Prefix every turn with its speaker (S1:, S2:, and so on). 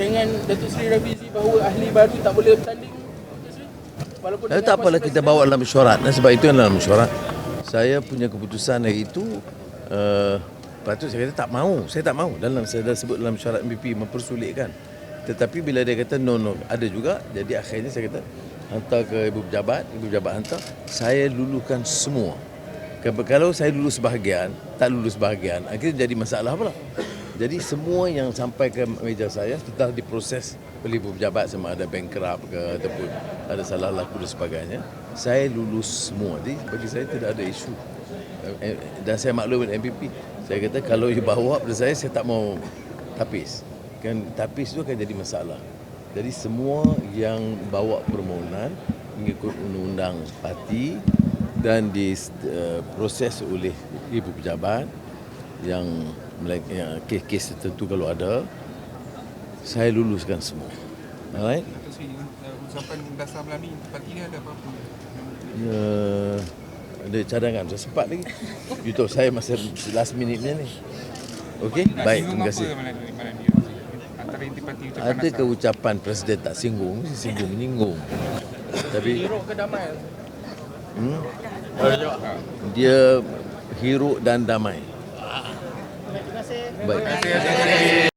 S1: dengan Datuk Seri Rafizi bahawa ahli baru tak boleh bertanding? Walaupun
S2: Eh,
S1: dengan
S2: tak apalah kita bawa dalam mesyuarat. Dan sebab itu yang dalam mesyuarat. Saya punya keputusan hari itu uh, patut saya kata tak mau. Saya tak mau dalam saya dah sebut dalam syarat MVP mempersulitkan. Tetapi bila dia kata no no ada juga jadi akhirnya saya kata hantar ke ibu pejabat, ibu pejabat hantar saya lulukan semua. Kalau saya lulus sebahagian, tak lulus sebahagian, akhirnya jadi masalah pula. Jadi semua yang sampai ke meja saya sudah diproses oleh pejabat sama ada bankrupt ke ataupun ada salah laku dan sebagainya. Saya lulus semua. Jadi bagi saya tidak ada isu. Eh, eh, Dan saya maklum dengan MPP. Saya kata kalau you bawa pada saya, saya tak mau tapis. Kan tapis itu akan jadi masalah. Jadi semua yang bawa permohonan mengikut undang-undang parti dan diproses oleh ibu pejabat yang kes-kes tertentu kalau ada saya luluskan semua. Alright?
S3: Uh, ucapan dasar malam ni parti dia ada apa-apa?
S2: Ya, ada cadangan saya sempat lagi. You tahu saya masa last minute ni. Okey, baik, terima kasih. Ada ke ucapan presiden tak singgung, singgung menyinggung. Tapi
S1: Hero ke damai?
S2: hmm, dia hero dan damai.
S1: Terima kasih.
S2: Terima kasih.